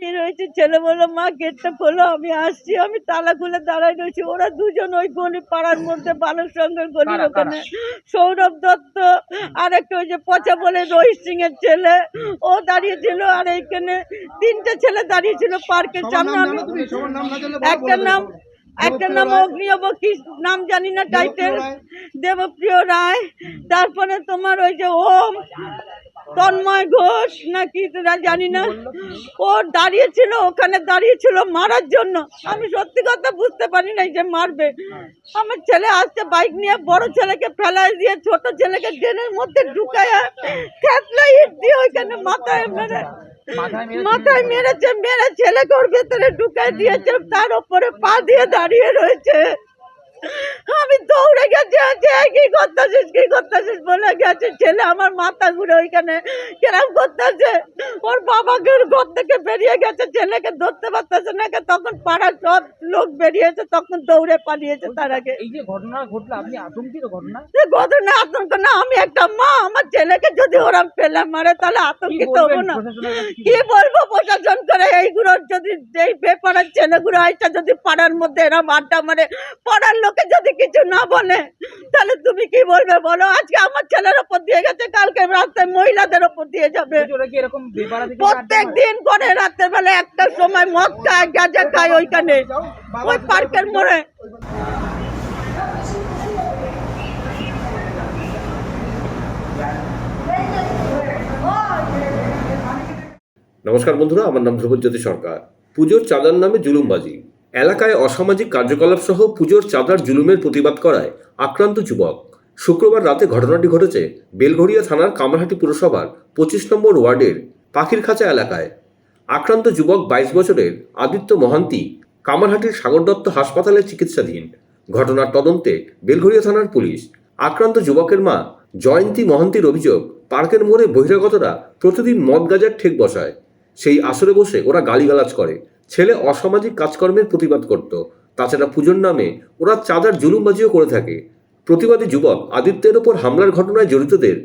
দাঁড়িয়ে রয়েছে ছেলে বলল মা গেটটা খোলো আমি আসছি। আমি তালা খুলে দাঁড়াই রয়েছি। ওরা দুজন ওই গলি পাড়ার মধ্যে বালক সঙ্গের গলির ওখানে। সৌরভ দত্ত আর একটা ওই যে পচা বলে রোহিত সিং এর ছেলে ও দাঁড়িয়েছিল আর এইখানে তিনটে ছেলে দাঁড়িয়েছিল পার্কের সামনে। আমি একটা নাম একটা নাম অগ্নিয়ব কি নাম জানি না টাইটেল দেবপ্রিয় রায়। তারপরে তোমার ওই যে ওম তন্ময় ঘোষ নাকি জানি না। ও দাঁড়িয়েছিল ওখানে দাঁড়িয়েছিল মারার জন্য। আমি সত্যি কথা বুঝতে পারি নাই যে মারবে। আমার ছেলে আসছে বাইক নিয়ে বড় ছেলেকে ফেলাই দিয়ে ছোট ছেলেকে ড্রেনের মধ্যে ঢুকায় খেতলা ইট দিয়ে ওইখানে মাথায় মেরে মাথায় মেরেছে? মেরে ছেলেকে ওর ভেতরে ঢুকাই দিয়েছে তার উপরে পা দিয়ে দাঁড়িয়ে রয়েছে। কি করতেছিস কি করতেছিস? বলে গেছে ছেলে আমার মাথা ঘুরে ওইখানে। কেরাম করতেছে। ওর বাবাকে ঘর থেকে বেরিয়ে গেছে ছেলেকে ধরতে পারতেছে না তখন পাড়ার সব লোক বেরিয়েছে তখন দৌড়ে পালিয়েছে তার আগে। এই যে ঘটনা ঘটলো আপনি আতঙ্কিত ঘটনা? ঘটনা আতঙ্ক না আমি একটা মা আমার ছেলেকে যদি ওরা ফেলে মারে তাহলে আতঙ্কিত হব না। কি বলব প্রশাসন করে এইগুলো যদি এই বেপাড়ার ছেলেগুলো আইসা যদি পাড়ার মধ্যে এরম আড্ডা মারে পাড়ার লোকে যদি কিছু না বলে তাহলে তুমি কি বলবে বলো? আজকে আমার ছেলের ওপর দিয়ে গেছে কালকে রাস্তায় মহিলাদের ওপর দিয়ে যাবে। এরকম প্রত্যেক দিন করে রাতের বেলা একটা সময় মদ খায় গাঁজা খায় ওইখানে। ওই পার্কের মোড়ে। নমস্কার বন্ধুরা আমার নাম ধ্রুবজ্যোতি সরকার। পুজোর চাঁদার নামে জুলুমবাজি। এলাকায় অসামাজিক কার্যকলাপ সহ পুজোর চাঁদার জুলুমের প্রতিবাদ করায় আক্রান্ত যুবক। শুক্রবার রাতে ঘটনাটি ঘটেছে বেলঘড়িয়া থানার কামারহাটি পুরসভার পঁচিশ নম্বর ওয়ার্ডের পাখির খাঁচা এলাকায়। আক্রান্ত যুবক বাইশ বছরের আদিত্য মহান্তি কামারহাটির সাগর দত্ত হাসপাতালে চিকিৎসাধীন। ঘটনার তদন্তে বেলঘড়িয়া থানার পুলিশ। আক্রান্ত যুবকের মা জয়ন্তী মহান্তির অভিযোগ, পার্কের মোড়ে বহিরাগতরা প্রতিদিন মদ গাজার ঠেক বসায়। সেই আসরে বসে ওরা গালিগালাজ করে। ছেলে অসামাজিক কাজকর্মের প্রতিবাদ করত। তাছাড়া পুজোর নামে ওরা চাঁদার জুলুমবাজিও করে থাকে। প্রতিবাদী যুবক আদিত্যের ওপর হামলার ঘটনায় জড়িতদের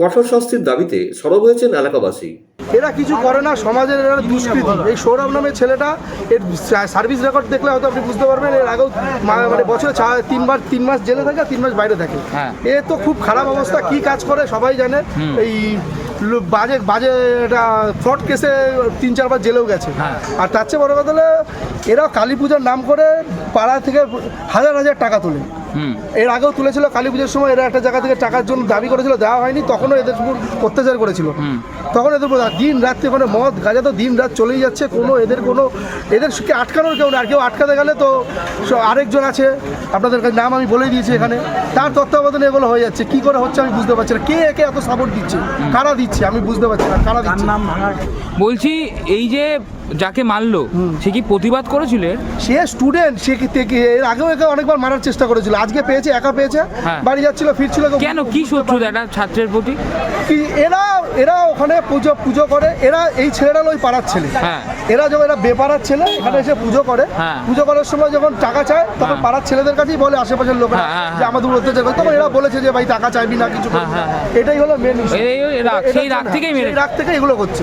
কঠোর শাস্তির দাবিতে সরব হয়েছেন এলাকাবাসী। এরা কিছু করে না সমাজের এরা দুষ্কৃতি। এই সৌরভ নামের ছেলেটা এর সার্ভিস রেকর্ড দেখলে হয়তো আপনি বুঝতে পারবেন এর আগেও মা- মানে বছরে তিনবার তিন মাস জেলে থাকে আর তিন মাস বাইরে থাকে। হ্যাঁ। এ তো খুব খারাপ অবস্থা কি কাজ করে সবাই জানে। এই বাজে বাজে এটা ফ্রড কেসে তিন চারবার জেলেও গেছে। হ্যাঁ। আর তার চেয়ে বড় কথা হলো এরা কালী পুজোর নাম করে পাড়া থেকে হাজার হাজার টাকা তোলে। এর আগেও তুলেছিল কালী পুজোর সময় এরা একটা জায়গা থেকে টাকার জন্য দাবি করেছিল দেওয়া হয়নি তখনও এদের উপর অত্যাচার করেছিল। তখন এদের উপর দিন রাত্রে ওখানে মদ গাঁজা তো দিন রাত চলেই যাচ্ছে কোনো এদের কোনো এদের কে আটকানোর কেউ না আর কেউ আটকাতে গেলে তো আরেকজন আছে আপনাদের কাছে নাম আমি বলেই দিয়েছি এখানে তার তত্ত্বাবধানে এগুলো হয়ে যাচ্ছে কি করে হচ্ছে আমি বুঝতে পারছি না কে একে এত সাপোর্ট দিচ্ছে? কারা দিচ্ছে? আমি বুঝতে পারছি না কারা দিচ্ছে? বলছি এই যে যাকে মারলো সে কি প্রতিবাদ করেছিলেন সে স্টুডেন্ট সে থেকে এর আগেও একে অনেকবার মারার চেষ্টা করেছিল। আজকে পেয়েছে একা পেয়েছে হ্যাঁ। বাড়ি যাচ্ছিল ফিরছিল কেন? কি শত্রুতা একটা ছাত্রের প্রতি? কি এরা এরা ওখানে পুজো পুজো করে এরা এই হলো ওই পাড়ার ছেলে। হ্যাঁ। এরা যখন এরা বেপাড়ার ছেলে এখানে এসে পুজো করে। হ্যাঁ। পুজো করার সময় যখন টাকা চায় তখন। পাড়ার ছেলেদের কাছেই বলে আশেপাশের লোকেরা যে আমাদের অত্যাচার করে। তখন এরা বলেছে যে ভাই টাকা চাইবি না কিছু। এটাই হলো মেন রাগ, সেই রাগ থেকেই মেরেছে। রাগ থেকে এগুলো করছে